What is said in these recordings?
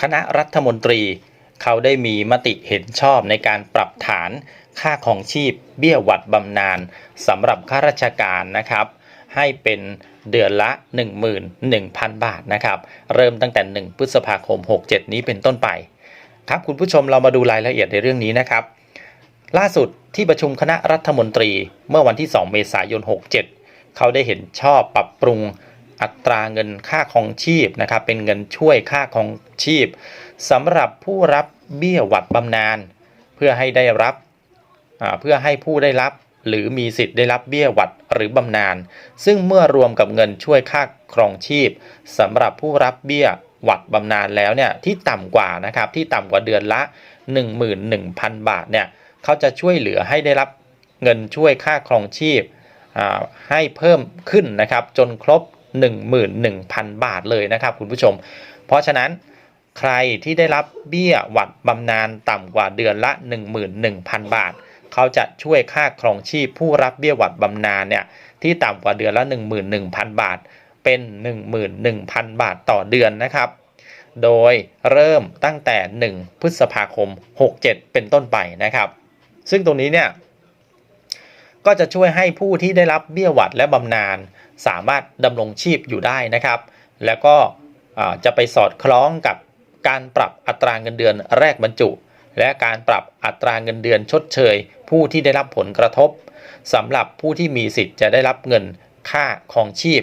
คณะรัฐมนตรี เขาได้มีมติเห็นชอบในการปรับฐานค่าของชีพเบี้ยหวัดบำนาญสำหรับข้าราชการนะครับ ให้เป็นเดือนละ 11,000 บาทนะครับ เริ่มตั้งแต่ 1 พฤษภาคม 67 นี้เป็นต้นไป ครับคุณผู้ชมเรามาดูรายละเอียดในเรื่องนี้นะครับ ล่าสุดที่ประชุมคณะรัฐมนตรีเมื่อวันที่ 2 เมษายน 67 เขาได้เห็นชอบปรับปรุง อัตราเงินค่าครองชีพนะครับเป็นเงินช่วยค่าครองชีพสำหรับผู้รับเบี้ยหวัดบำนาญเพื่อให้ได้รับเพื่อให้ผู้ได้รับหรือมีสิทธิ์ได้รับเบี้ยหวัดหรือบำนาญซึ่งเมื่อรวมกับเงินช่วยค่าครองชีพสำหรับผู้รับเบี้ยหวัดบำนาญแล้วเนี่ยที่ต่ำกว่านะครับที่ต่ำกว่าเดือนละ 11,000 บาทเนี่ยเขาจะช่วยเหลือให้ได้รับเงินช่วยค่าครองชีพให้เพิ่มขึ้นนะครับจนครบ 11,000 บาทเลยนะครับคุณผู้ชม เพราะฉะนั้นใครที่ได้รับเบี้ยหวัดบำนาญต่ำกว่าเดือนละ 11,000 บาท เขาจะช่วยค่าครองชีพผู้รับเบี้ยหวัดบำนาญเนี่ยที่ต่ำกว่าเดือนละ 11,000 บาท เป็น 11,000 บาทต่อเดือนนะครับ โดยเริ่มตั้งแต่ 1 พฤษภาคม 67 เป็นต้นไปนะครับ ซึ่งตรงนี้เนี่ย ก็จะช่วยให้ผู้ที่ได้รับเบี้ยหวัดและบำนาญสามารถดำรงชีพอยู่ได้นะครับ แล้วก็จะไปสอดคล้องกับการปรับอัตราเงินเดือนแรกบรรจุ และการปรับอัตราเงินเดือนชดเชย ผู้ที่ได้รับผลกระทบสำหรับผู้ที่มีสิทธิ์จะได้รับเงินค่าครองชีพ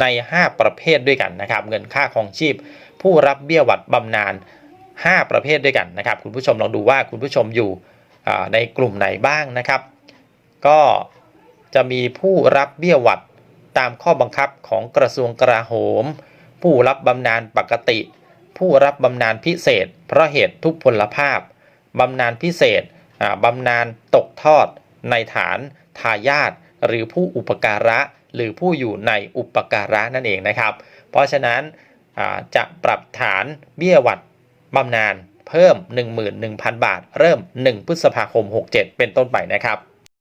ใน 5 ประเภทด้วยกันนะครับ เงินค่าครองชีพ ผู้รับเบี้ยหวัดบำนาญ5 ประเภทด้วยกันนะครับ คุณผู้ชมลองดูว่าคุณผู้ชมอยู่ในกลุ่มไหนบ้างนะครับ ก็จะมีผู้รับเบี้ยหวัดตามข้อบังคับของกระทรวงกลาโหม ผู้รับบำนาญปกติ ผู้รับบำนาญพิเศษ เพราะเหตุทุพพลภาพบำนาญพิเศษบำนาญตกทอด ในฐานทายาทหรือผู้อุปการะ หรือผู้อยู่ในอุปการะนั่นเองนะครับ เพราะฉะนั้นจะปรับฐานเบี้ยหวัดบำนาญเพิ่ม 11,000 บาท เริ่ม 1 พฤษภาคม 67 เป็นต้นไปนะครับ